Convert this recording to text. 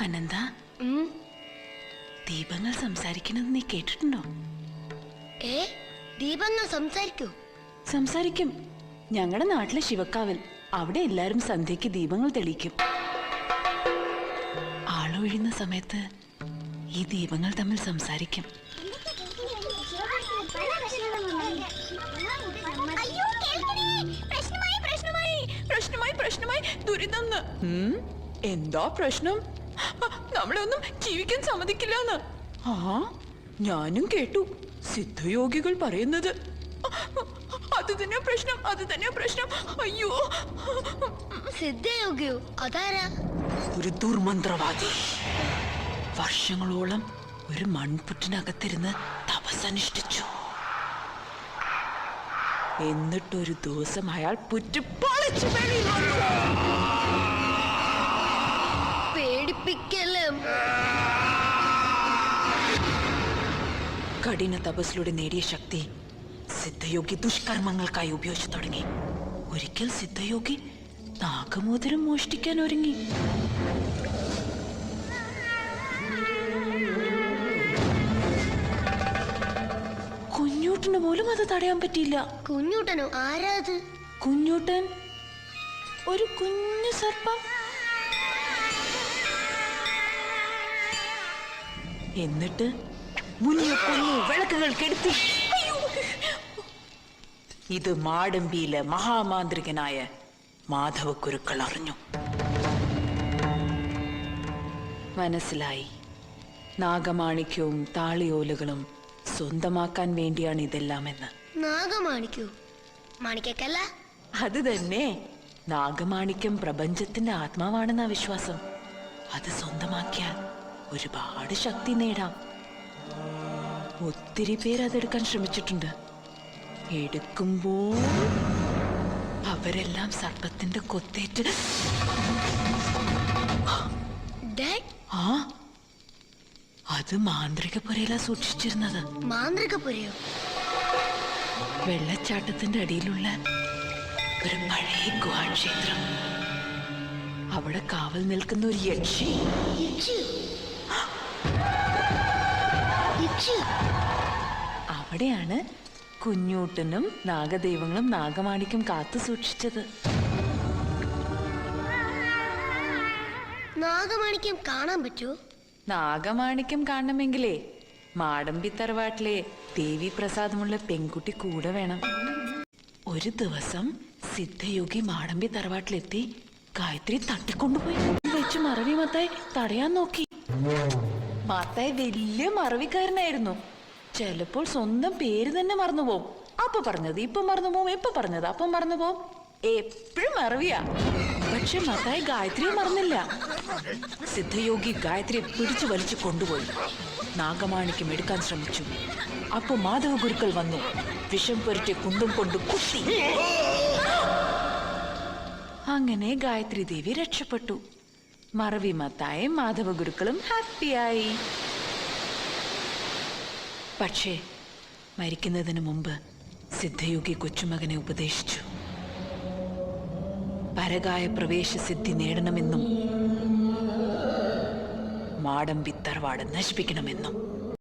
അനന്ത. ദീപങ്ങൾ സംസാരിക്കുന്നത് നീ കേട്ടിട്ടുണ്ടോ? ഏ? ദീപങ്ങൾ സംസാരിക്കൂ. സംസാരിക്കും. ഞങ്ങളുടെ നാട്ടിലെ ശിവക്കാവിൽ അവിടെ എല്ലാരും സന്ധ്യയ്ക്ക് ദീപങ്ങൾ തെളിയിക്കും. ആളൊഴിയുന്ന സമയത്ത് ഈ ദീപങ്ങൾ തമ്മിൽ സംസാരിക്കും. പ്രശ്നമായി പ്രശ്നമായി ദുരിതം എന്താ പ്രശ്നം? നമ്മളെ ഒന്നും ജീവിക്കാൻ സമ്മതിക്കില്ല ആ ഞാനും കേട്ടു. സിദ്ധയോഗികൾ പറയുന്നത്. അത് തന്നെ പ്രശ്നം അത് തന്നെ പ്രശ്നം. അയ്യോ. സിദ്ധയോഗിയോ അതാരാ? ഒരു ദുർമന്ത്രവാദി. വർഷങ്ങളോളം ഒരു മൺപുറ്റിനകത്തിരുന്ന് തപസ്സനുഷ്ഠിച്ചു. എന്നിട്ടൊരു ദിവസം അയാൾ പുറ്റ് പൊളിച്ച് വെളിയിൽ വന്നു. പേടിപ്പിക്കലും കഠിന തപസ്സിലൂടെ നേടിയ ശക്തി സിദ്ധയോഗി ദുഷ്കർമ്മങ്ങൾക്കായി ഉപയോഗിച്ചു തുടങ്ങി. ഒരിക്കൽ സിദ്ധയോഗി നാഗമോതിരം മോഷ്ടിക്കാൻ ഒരുങ്ങി. കുഞ്ഞൂട്ടന് പോലും അത് തടയാൻ പറ്റിയില്ല. കുഞ്ഞൂട്ടനോ? ആരാത് കുഞ്ഞൂട്ടൻ ഒരു കുഞ്ഞു സർപ്പം. എന്നിട്ട് മുന്നിൽ കൊന്നു വിളക്കുകൾ കെടുത്തി. ഇത് മാടമ്പിയിലെ മഹാമാന്ത്രികനായ മാധവ കുരുക്കൾ അറിഞ്ഞു. മനസ്സിലായി. നാഗമാണിക്യവും താളിയോലുകളും സ്വന്തമാക്കാൻ വേണ്ടിയാണ് ഇതെല്ലാമെന്ന്. എന്ന് മാണിക്കല്ല അത് തന്നെ. നാഗമാണിക്യം പ്രപഞ്ചത്തിന്റെ ആത്മാവാണെന്ന വിശ്വാസം. അത് സ്വന്തമാക്കിയാൽ ഒരുപാട് ശക്തി നേടാം. ഒത്തിരി പേര് അതെടുക്കാൻ ശ്രമിച്ചിട്ടുണ്ട്. എടുക്കുമ്പോൾ അവരെല്ലാം സർപ്പത്തിന്റെ കൊത്തേറ്റ് ആ അത് മാന്ത്രിക പുരയിലാ സൂക്ഷിച്ചിരുന്നത്. മാന്ത്രിക പുരയോ? വെള്ളച്ചാട്ടത്തിന്റെ അടിയിലുള്ള ഒരു പഴയ ഗുഹാക്ഷേത്രം. അവിടെ കാവൽ നിൽക്കുന്ന ഒരു യക്ഷി? അവിടെയാണ് കുഞ്ഞൂട്ടനും നാഗദൈവങ്ങളും നാഗമാണിക്കും കാത്തു സൂക്ഷിച്ചത്. നാഗമാണിക്യം കാണാൻ പറ്റുമോ നാഗമാണിക്യം കാണണമെങ്കിലേ മാടമ്പി തറവാട്ടിലെ ദേവി പ്രസാദമുള്ള പെൺകുട്ടി കൂടെ വേണം. ഒരു ദിവസം സിദ്ധയോഗി മാടമ്പി തറവാട്ടിലെത്തി ഗായത്രി തട്ടിക്കൊണ്ടുപോയി. വെച്ച് മറവി മത്തായി തടയാൻ നോക്കി. മത്തായി വലിയ മറവിക്കാരനായിരുന്നു. ചിലപ്പോൾ സ്വന്തം പേര് തന്നെ മറന്നു പോവും അപ്പൊ പറഞ്ഞത് ഇപ്പൊ മറന്നു പോവും ഇപ്പൊ പറഞ്ഞത്? അപ്പം മറന്നുപോകും എപ്പോഴും മറവിയാ. പക്ഷെ മത്തായി ഗായത്രിയെ മറന്നില്ല. സിദ്ധയോഗി ഗായത്രിയെ പിടിച്ചു വലിച്ചു കൊണ്ടുപോയി. നാഗമാണിക്യം എടുക്കാൻ ശ്രമിച്ചു. അപ്പൊ മാധവ ഗുരുക്കൾ വന്നു. വിഷം പുരട്ടി കുണ്ടും കൊണ്ട് കുത്തി. അങ്ങനെ ഗായത്രി ദേവി രക്ഷപ്പെട്ടു. മറവി മത്തായും മാധവ ഗുരുക്കളും ഹാപ്പിയായി. പക്ഷേ മരിക്കുന്നതിന് മുമ്പ് സിദ്ധയോഗി കൊച്ചുമകനെ ഉപദേശിച്ചു. പരകായ പ്രവേശ സിദ്ധി നേടണമെന്നും മാടമ്പി തറവാട് നശിപ്പിക്കണമെന്നും.